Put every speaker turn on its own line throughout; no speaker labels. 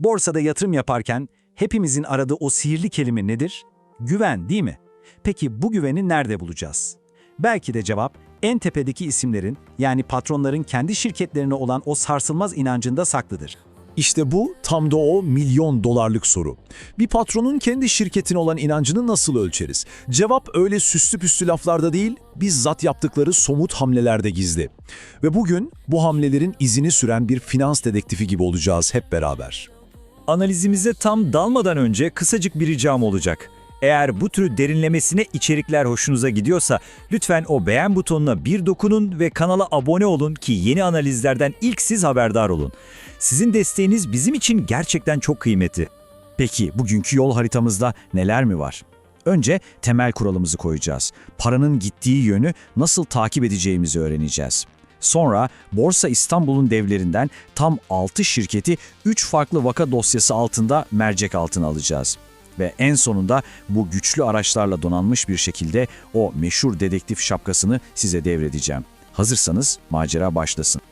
Borsada yatırım yaparken hepimizin aradığı o sihirli kelime nedir? Güven değil mi? Peki bu güveni nerede bulacağız? Belki de cevap en tepedeki isimlerin yani patronların kendi şirketlerine olan o sarsılmaz inancında saklıdır.
İşte bu tam da o milyon dolarlık soru. Bir patronun kendi şirketine olan inancını nasıl ölçeriz? Cevap öyle süslü püslü laflarda değil, bizzat yaptıkları somut hamlelerde gizli. Ve bugün bu hamlelerin izini süren bir finans dedektifi gibi olacağız hep beraber.
Analizimize tam dalmadan önce kısacık bir ricam olacak. Eğer bu tür derinlemesine içerikler hoşunuza gidiyorsa lütfen o beğen butonuna bir dokunun ve kanala abone olun ki yeni analizlerden ilk siz haberdar olun. Sizin desteğiniz bizim için gerçekten çok kıymetli.
Peki bugünkü yol haritamızda neler mi var? Önce temel kuralımızı koyacağız. Paranın gittiği yönü nasıl takip edeceğimizi öğreneceğiz. Sonra Borsa İstanbul'un devlerinden tam 6 şirketi 3 farklı vaka dosyası altında mercek altına alacağız. Ve en sonunda bu güçlü araçlarla donanmış bir şekilde o meşhur dedektif şapkasını size devredeceğim. Hazırsanız macera başlasın.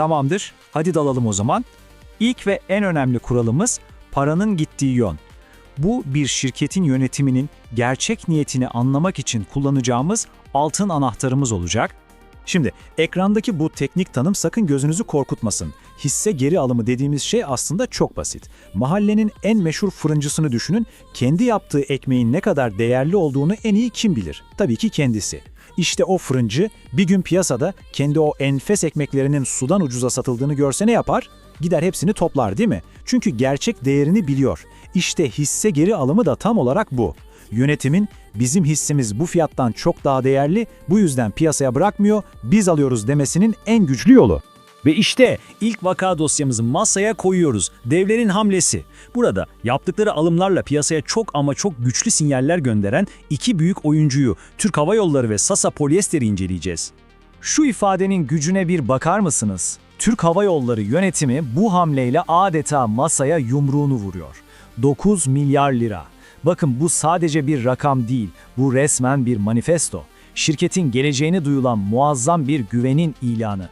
Tamamdır, hadi dalalım o zaman. İlk ve en önemli kuralımız paranın gittiği yön. Bu bir şirketin yönetiminin gerçek niyetini anlamak için kullanacağımız altın anahtarımız olacak. Şimdi ekrandaki bu teknik tanım sakın gözünüzü korkutmasın. Hisse geri alımı dediğimiz şey aslında çok basit. Mahallenin en meşhur fırıncısını düşünün, kendi yaptığı ekmeğin ne kadar değerli olduğunu en iyi kim bilir? Tabii ki kendisi. İşte o fırıncı bir gün piyasada kendi o enfes ekmeklerinin sudan ucuza satıldığını görse ne yapar? Gider hepsini toplar değil mi? Çünkü gerçek değerini biliyor. İşte hisse geri alımı da tam olarak bu. Yönetimin bizim hissemiz bu fiyattan çok daha değerli, bu yüzden piyasaya bırakmıyor, biz alıyoruz demesinin en güçlü yolu.
Ve işte ilk vaka dosyamızı masaya koyuyoruz. Devlerin hamlesi. Burada yaptıkları alımlarla piyasaya çok ama çok güçlü sinyaller gönderen iki büyük oyuncuyu Türk Hava Yolları ve Sasa Polyester'i inceleyeceğiz.
Şu ifadenin gücüne bir bakar mısınız? Türk Hava Yolları yönetimi bu hamleyle adeta masaya yumruğunu vuruyor. 9 milyar lira. Bakın bu sadece bir rakam değil, bu resmen bir manifesto. Şirketin geleceğine duyulan muazzam bir güvenin ilanı.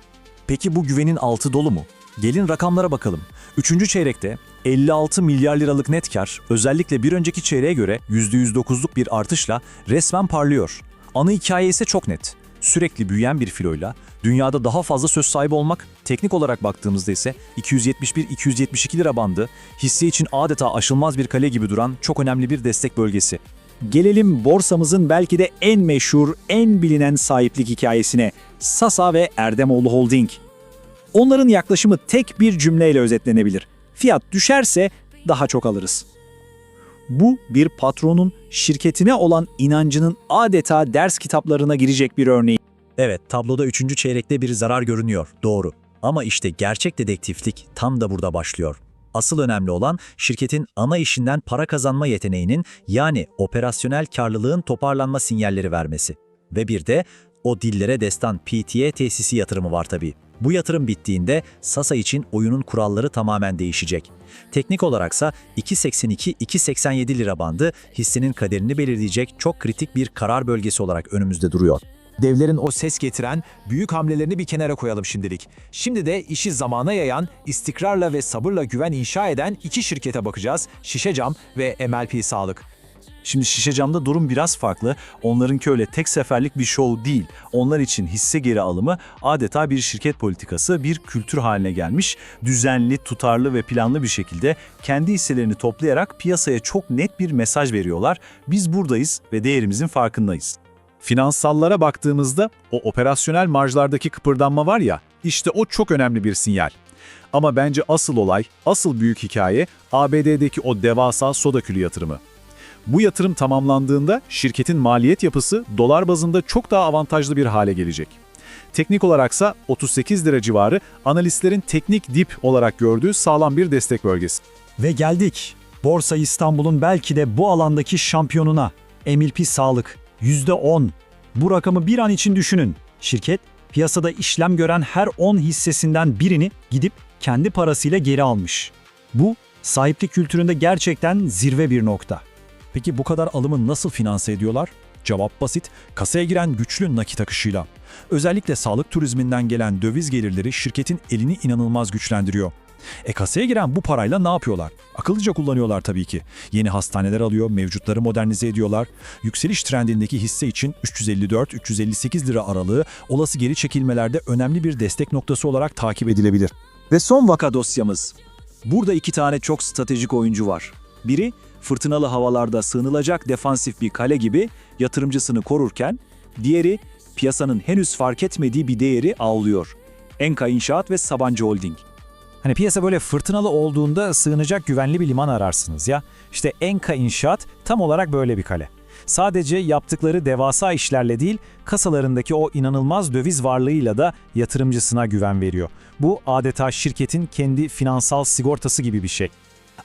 Peki bu güvenin altı dolu mu? Gelin rakamlara bakalım. Üçüncü çeyrekte 56 milyar liralık net kar özellikle bir önceki çeyreğe göre %109'luk bir artışla resmen parlıyor. Ana hikaye ise çok net. Sürekli büyüyen bir filoyla dünyada daha fazla söz sahibi olmak, teknik olarak baktığımızda ise 271-272 lira bandı, hisse için adeta aşılmaz bir kale gibi duran çok önemli bir destek bölgesi.
Gelelim borsamızın belki de en meşhur, en bilinen sahiplik hikayesine. Sasa ve Erdemoğlu Holding. Onların yaklaşımı tek bir cümleyle özetlenebilir. Fiyat düşerse daha çok alırız. Bu bir patronun şirketine olan inancının adeta ders kitaplarına girecek bir örneği.
Evet, tabloda 3. çeyrekte bir zarar görünüyor, doğru. Ama işte gerçek dedektiflik tam da burada başlıyor. Asıl önemli olan şirketin ana işinden para kazanma yeteneğinin yani operasyonel karlılığın toparlanma sinyalleri vermesi. Ve bir de o dillere destan PTA tesisi yatırımı var tabii. Bu yatırım bittiğinde Sasa için oyunun kuralları tamamen değişecek. Teknik olaraksa 2.82-2.87 lira bandı hissenin kaderini belirleyecek çok kritik bir karar bölgesi olarak önümüzde duruyor.
Devlerin o ses getiren büyük hamlelerini bir kenara koyalım şimdilik. Şimdi de işi zamana yayan, istikrarla ve sabırla güven inşa eden iki şirkete bakacağız. Şişecam ve MLP Sağlık.
Şimdi Şişecam'da durum biraz farklı. Onlarınki öyle tek seferlik bir show değil. Onlar için hisse geri alımı adeta bir şirket politikası, bir kültür haline gelmiş. Düzenli, tutarlı ve planlı bir şekilde kendi hisselerini toplayarak piyasaya çok net bir mesaj veriyorlar. Biz buradayız ve değerimizin farkındayız.
Finansallara baktığımızda o operasyonel marjlardaki kıpırdanma var ya, işte o çok önemli bir sinyal. Ama bence asıl olay, asıl büyük hikaye ABD'deki o devasa soda külü yatırımı. Bu yatırım tamamlandığında şirketin maliyet yapısı dolar bazında çok daha avantajlı bir hale gelecek. Teknik olaraksa 38 lira civarı analistlerin teknik dip olarak gördüğü sağlam bir destek bölgesi.
Ve geldik. Borsa İstanbul'un belki de bu alandaki şampiyonuna. MLP Sağlık. %10. Bu rakamı bir an için düşünün. Şirket, piyasada işlem gören her 10 hissesinden birini gidip kendi parasıyla geri almış. Bu sahiplik kültüründe gerçekten zirve bir nokta.
Peki bu kadar alımı nasıl finanse ediyorlar? Cevap basit, kasaya giren güçlü nakit akışıyla. Özellikle sağlık turizminden gelen döviz gelirleri şirketin elini inanılmaz güçlendiriyor. E kasaya giren bu parayla ne yapıyorlar? Akıllıca kullanıyorlar tabii ki. Yeni hastaneler alıyor, mevcutları modernize ediyorlar. Yükseliş trendindeki hisse için 354-358 lira aralığı olası geri çekilmelerde önemli bir destek noktası olarak takip edilebilir.
Ve son vaka dosyamız. Burada iki tane çok stratejik oyuncu var. Biri fırtınalı havalarda sığınılacak defansif bir kale gibi yatırımcısını korurken, diğeri piyasanın henüz fark etmediği bir değeri avlıyor. Enka İnşaat ve Sabancı Holding.
Hani piyasa böyle fırtınalı olduğunda sığınacak güvenli bir liman ararsınız ya. İşte Enka İnşaat tam olarak böyle bir kale. Sadece yaptıkları devasa işlerle değil, kasalarındaki o inanılmaz döviz varlığıyla da yatırımcısına güven veriyor. Bu adeta şirketin kendi finansal sigortası gibi bir şey.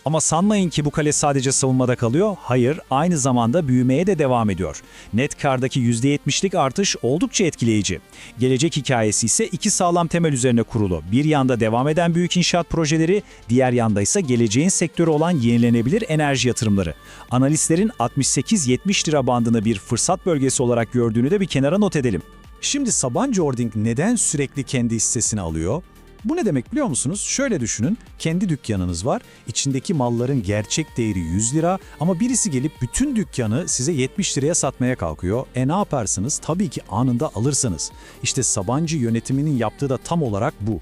Ama sanmayın ki bu kale sadece savunmada kalıyor. Hayır, aynı zamanda büyümeye de devam ediyor. Net kardaki %70'lik artış oldukça etkileyici. Gelecek hikayesi ise iki sağlam temel üzerine kurulu. Bir yanda devam eden büyük inşaat projeleri, diğer yanda ise geleceğin sektörü olan yenilenebilir enerji yatırımları. Analistlerin 68-70 lira bandını bir fırsat bölgesi olarak gördüğünü de bir kenara not edelim.
Şimdi Sabancı Holding neden sürekli kendi hissesini alıyor? Bu ne demek biliyor musunuz? Şöyle düşünün, kendi dükkanınız var, içindeki malların gerçek değeri 100 lira ama birisi gelip bütün dükkanı size 70 liraya satmaya kalkıyor. E ne yaparsınız? Tabii ki anında alırsınız. İşte Sabancı yönetiminin yaptığı da tam olarak bu.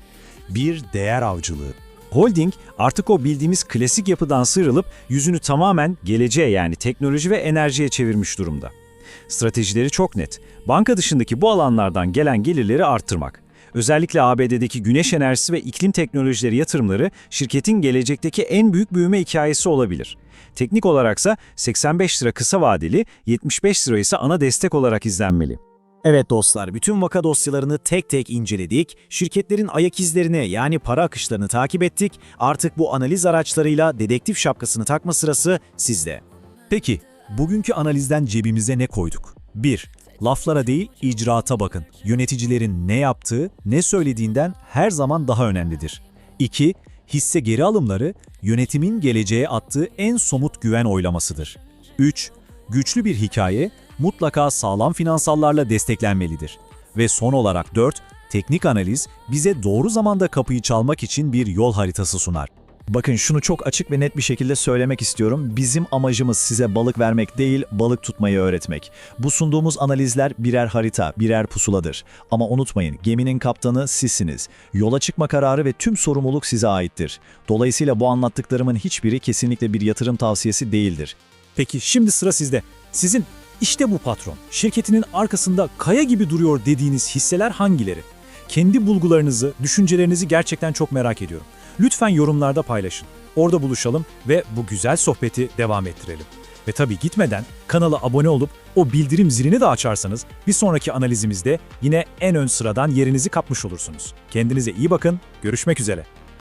Bir değer avcılığı.
Holding artık o bildiğimiz klasik yapıdan sıyrılıp yüzünü tamamen geleceğe yani teknoloji ve enerjiye çevirmiş durumda. Stratejileri çok net. Banka dışındaki bu alanlardan gelen gelirleri arttırmak. Özellikle ABD'deki güneş enerjisi ve iklim teknolojileri yatırımları şirketin gelecekteki en büyük büyüme hikayesi olabilir. Teknik olaraksa 85 lira kısa vadeli, 75 lira ise ana destek olarak izlenmeli.
Evet dostlar, bütün vaka dosyalarını tek tek inceledik. Şirketlerin ayak izlerini yani para akışlarını takip ettik. Artık bu analiz araçlarıyla dedektif şapkasını takma sırası sizde.
Peki, bugünkü analizden cebimize ne koyduk? 1. Laflara değil, icraata bakın. Yöneticilerin ne yaptığı, ne söylediğinden her zaman daha önemlidir. 2. Hisse geri alımları, yönetimin geleceğe attığı en somut güven oylamasıdır. 3. Güçlü bir hikaye, mutlaka sağlam finansallarla desteklenmelidir. Ve son olarak 4. Teknik analiz, bize doğru zamanda kapıyı çalmak için bir yol haritası sunar.
Bakın şunu çok açık ve net bir şekilde söylemek istiyorum. Bizim amacımız size balık vermek değil, balık tutmayı öğretmek. Bu sunduğumuz analizler birer harita, birer pusuladır. Ama unutmayın, geminin kaptanı sizsiniz. Yola çıkma kararı ve tüm sorumluluk size aittir. Dolayısıyla bu anlattıklarımın hiçbiri kesinlikle bir yatırım tavsiyesi değildir.
Peki şimdi sıra sizde. Sizin işte bu patron, şirketinin arkasında kaya gibi duruyor dediğiniz hisseler hangileri? Kendi bulgularınızı, düşüncelerinizi gerçekten çok merak ediyorum. Lütfen yorumlarda paylaşın. Orada buluşalım ve bu güzel sohbeti devam ettirelim. Ve tabii gitmeden kanala abone olup o bildirim zilini de açarsanız bir sonraki analizimizde yine en ön sıradan yerinizi kapmış olursunuz. Kendinize iyi bakın, görüşmek üzere.